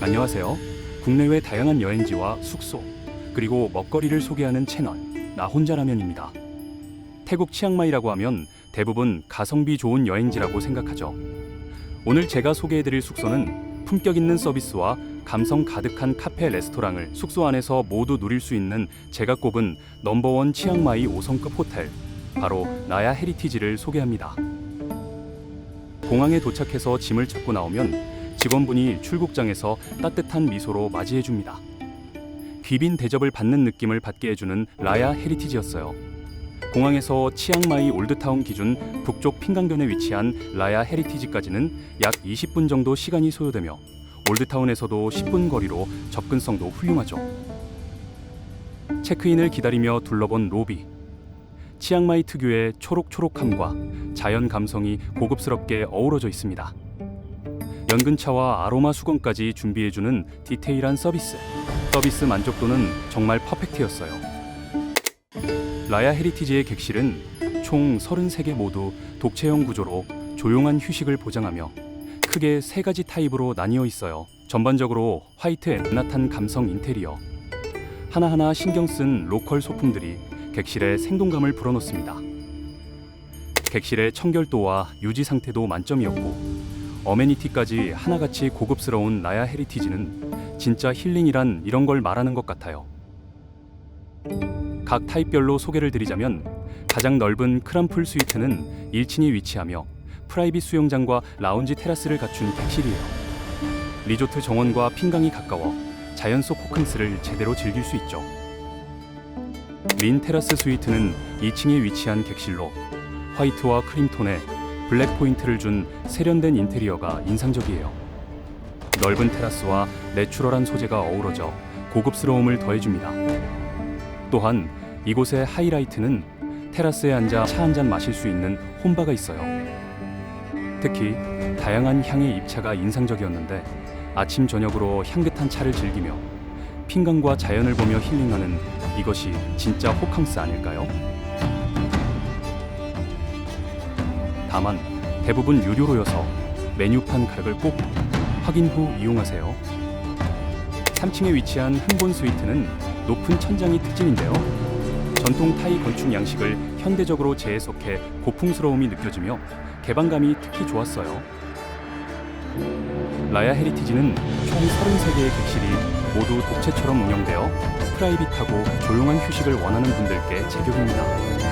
안녕하세요. 국내외 다양한 여행지와 숙소, 그리고 먹거리를 소개하는 채널 나 혼자라면입니다. 태국 치앙마이라고 하면 대부분 가성비 좋은 여행지라고 생각하죠. 오늘 제가 소개해드릴 숙소는 품격 있는 서비스와 감성 가득한 카페 레스토랑을 숙소 안에서 모두 누릴 수 있는 제가 꼽은 넘버원 치앙마이 5성급 호텔 바로 나야 헤리티지를 소개합니다. 공항에 도착해서 짐을 찾고 나오면 직원분이 출국장에서 따뜻한 미소로 맞이해 줍니다. 귀빈 대접을 받는 느낌을 받게 해주는 라야 헤리티지였어요. 공항에서 치앙마이 올드타운 기준 북쪽 핑강변에 위치한 라야 헤리티지까지는 약 20분 정도 시간이 소요되며 올드타운에서도 10분 거리로 접근성도 훌륭하죠. 체크인을 기다리며 둘러본 로비. 치앙마이 특유의 초록초록함과 자연 감성이 고급스럽게 어우러져 있습니다. 연근차와 아로마 수건까지 준비해주는 디테일한 서비스. 서비스 만족도는 정말 퍼펙트였어요. 라야 헤리티지의 객실은 총 33개 모두 독채형 구조로 조용한 휴식을 보장하며 크게 세 가지 타입으로 나뉘어 있어요. 전반적으로 화이트 엠나탄 감성 인테리어. 하나하나 신경 쓴 로컬 소품들이 객실에 생동감을 불어넣습니다. 객실의 청결도와 유지 상태도 만점이었고 어메니티까지 하나같이 고급스러운 라야 헤리티지는 진짜 힐링이란 이런 걸 말하는 것 같아요. 각 타입별로 소개를 드리자면 가장 넓은 크람풀 스위트는 1층에 위치하며 프라이빗 수영장과 라운지 테라스를 갖춘 객실이에요. 리조트 정원과 핑강이 가까워 자연 속 호캉스를 제대로 즐길 수 있죠. 린 테라스 스위트는 2층에 위치한 객실로 화이트와 크림톤에 블랙 포인트를 준 세련된 인테리어가 인상적이에요. 넓은 테라스와 내추럴한 소재가 어우러져 고급스러움을 더해줍니다. 또한 이곳의 하이라이트는 테라스에 앉아 차 한 잔 마실 수 있는 홈바가 있어요. 특히 다양한 향의 입차가 인상적이었는데 아침 저녁으로 향긋한 차를 즐기며 핑강과 자연을 보며 힐링하는 이것이 진짜 호캉스 아닐까요? 다만 대부분 유료로여서 메뉴판 가격을 꼭 확인 후 이용하세요. 3층에 위치한 흥본 스위트는 높은 천장이 특징인데요. 전통 타이 건축 양식을 현대적으로 재해석해 고풍스러움이 느껴지며 개방감이 특히 좋았어요. 라야 헤리티지는 총 33개의 객실이 모두 독채처럼 운영되어 프라이빗하고 조용한 휴식을 원하는 분들께 제격입니다.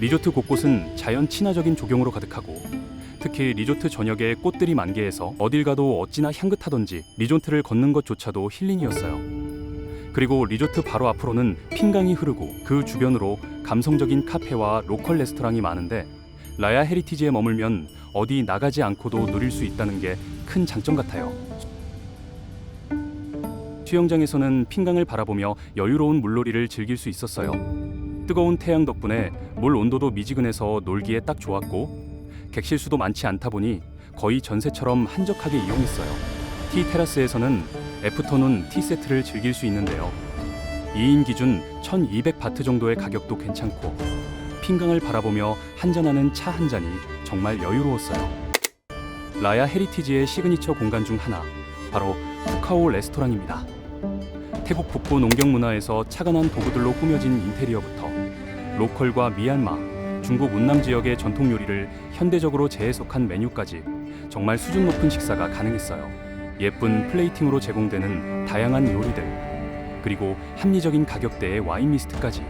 리조트 곳곳은 자연 친화적인 조경으로 가득하고 특히 리조트 전역에 꽃들이 만개해서 어딜 가도 어찌나 향긋하던지 리조트를 걷는 것조차도 힐링이었어요. 그리고 리조트 바로 앞으로는 핑강이 흐르고 그 주변으로 감성적인 카페와 로컬 레스토랑이 많은데 라야 헤리티지에 머물면 어디 나가지 않고도 누릴 수 있다는 게 큰 장점 같아요. 수영장에서는 핑강을 바라보며 여유로운 물놀이를 즐길 수 있었어요. 뜨거운 태양 덕분에 물 온도도 미지근해서 놀기에 딱 좋았고 객실 수도 많지 않다 보니 거의 전세처럼 한적하게 이용했어요. 티 테라스에서는 애프터눈 티 세트를 즐길 수 있는데요. 2인 기준 1200바트 정도의 가격도 괜찮고 핑강을 바라보며 한잔하는 차 한 잔이 정말 여유로웠어요. 라야 헤리티지의 시그니처 공간 중 하나 바로 푸카오 레스토랑입니다. 태국 북부 농경 문화에서 차근한 도구들로 꾸며진 인테리어부터 로컬과 미얀마, 중국 운남 지역의 전통 요리를 현대적으로 재해석한 메뉴까지 정말 수준 높은 식사가 가능했어요. 예쁜 플레이팅으로 제공되는 다양한 요리들, 그리고 합리적인 가격대의 와인 미스트까지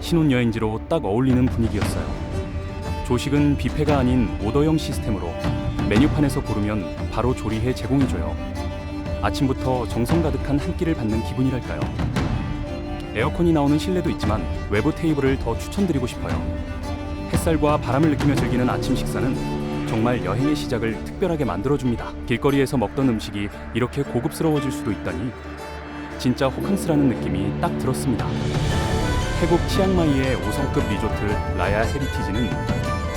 신혼여행지로 딱 어울리는 분위기였어요. 조식은 뷔페가 아닌 오더형 시스템으로 메뉴판에서 고르면 바로 조리해 제공해줘요. 아침부터 정성 가득한 한 끼를 받는 기분이랄까요. 에어컨이 나오는 실내도 있지만 외부 테이블을 더 추천드리고 싶어요. 햇살과 바람을 느끼며 즐기는 아침 식사는 정말 여행의 시작을 특별하게 만들어줍니다. 길거리에서 먹던 음식이 이렇게 고급스러워질 수도 있다니 진짜 호캉스라는 느낌이 딱 들었습니다. 태국 치앙마이의 5성급 리조트 라야 헤리티지는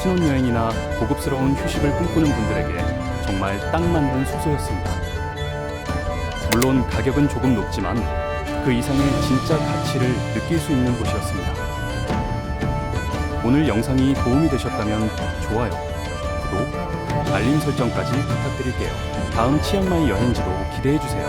신혼여행이나 고급스러운 휴식을 꿈꾸는 분들에게 정말 딱 맞는 숙소였습니다. 물론 가격은 조금 높지만 그 이상의 진짜 가치를 느낄 수 있는 곳이었습니다. 오늘 영상이 도움이 되셨다면 좋아요, 구독, 알림 설정까지 부탁드릴게요. 다음 치앙마이 여행지도 기대해 주세요.